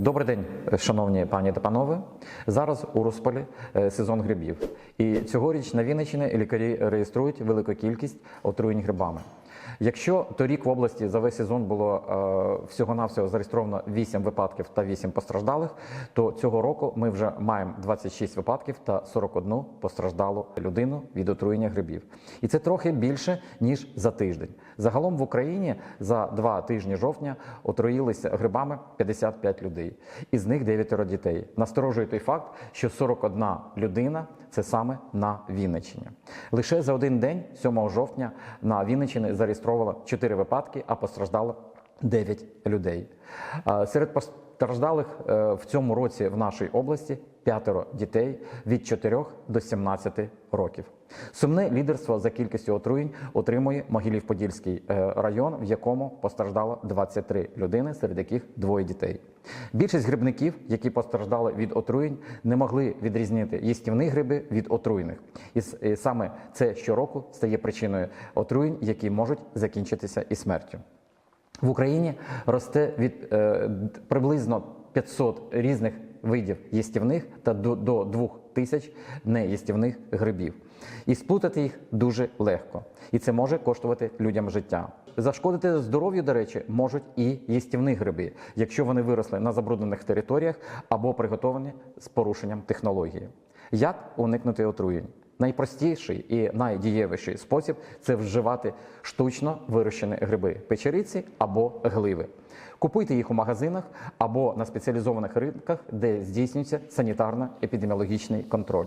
Добрий день, шановні пані та панове. Зараз у розпалі е, сезон грибів. І цьогоріч на Вінниччині лікарі реєструють велику кількість отруєнь грибами. Якщо торік в області за весь сезон було е, всього-навсього зареєстровано 8 випадків та 8 постраждалих, то цього року ми вже маємо 26 випадків та 41 постраждалу людину від отруєння грибів. І це трохи більше ніж за тиждень. Загалом в Україні за два тижні жовтня отруїлися грибами 55 людей, із них 9 дітей. Насторожує той факт, що 41 людина це саме на Вінниччині. Лише за один день, 7 жовтня, на Вінниччині зареєстровано 4 випадки, а постраждало 9 людей. Серед постраждалих е, в цьому році в нашій області п'ятеро дітей від 4 до 17 років. Сумне лідерство за кількістю отруєнь отримує Могилів-Подільський е, район, в якому постраждало 23 людини, серед яких двоє дітей. Більшість грибників, які постраждали від отруєнь, не могли відрізнити їстівні гриби від отруєних. І саме це щороку стає причиною отруєнь, які можуть закінчитися і смертю. В Україні росте від е, приблизно 500 різних видів їстівних та до, до 2000 неїстівних грибів. І сплутати їх дуже легко. І це може коштувати людям життя. Зашкодити здоров'ю, до речі, можуть і їстівні гриби, якщо вони виросли на забруднених територіях або приготовані з порушенням технології. Як уникнути отруєнь? Найпростіший і найдієвіший спосіб це вживати штучно вирощені гриби печериці або гливи. Купуйте їх у магазинах або на спеціалізованих ринках, де здійснюється санітарно-епідеміологічний контроль.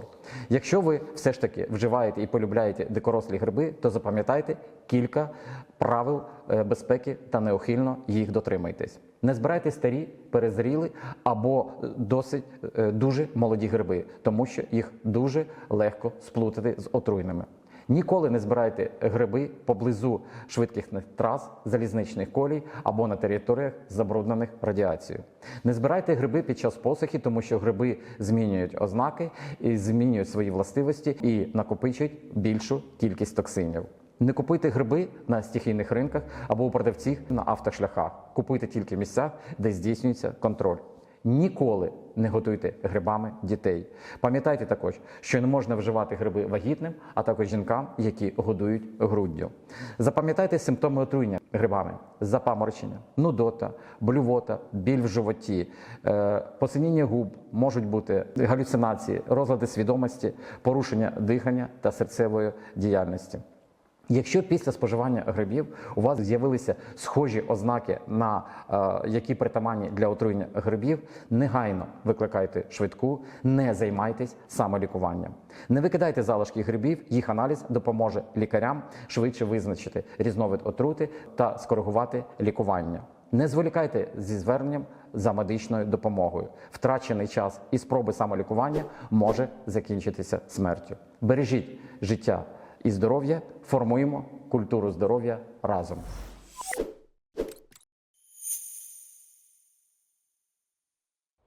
Якщо ви все ж таки вживаєте і полюбляєте дикорослі гриби, то запам'ятайте кілька правил е, безпеки та неухильно їх дотримайтесь. Не збирайте старі, перезріли або досить е, дуже молоді гриби, тому що їх дуже легко сплутати з отруйними. Ніколи не збирайте гриби поблизу швидкісних трас, залізничних колій або на територіях, забруднених радіацією. Не збирайте гриби під час посухи, тому що гриби змінюють ознаки і змінюють свої властивості і накопичують більшу кількість токсинів. Не купуйте гриби на стихійних ринках або у продавців на автошляхах. Купуйте тільки в місцях, де здійснюється контроль. Ніколи не готуйте грибами дітей. Пам'ятайте також, що не можна вживати гриби вагітним, а також жінкам, які годують груддю. Запам'ятайте симптоми отруєння грибами: запаморочення, нудота, блювота, біль в животі, е, посиніння губ, можуть бути галюцинації, розлади свідомості, порушення дихання та серцевої діяльності. Якщо після споживання грибів у вас з'явилися схожі ознаки, на е, які притаманні для отруєння грибів, негайно викликайте швидку, не займайтесь самолікуванням. Не викидайте залишки грибів, їх аналіз допоможе лікарям швидше визначити різновид отрути та скоригувати лікування. Не зволікайте зі зверненням за медичною допомогою. Втрачений час і спроби самолікування може закінчитися смертю. Бережіть життя і здоров'я, формуємо культуру здоров'я разом.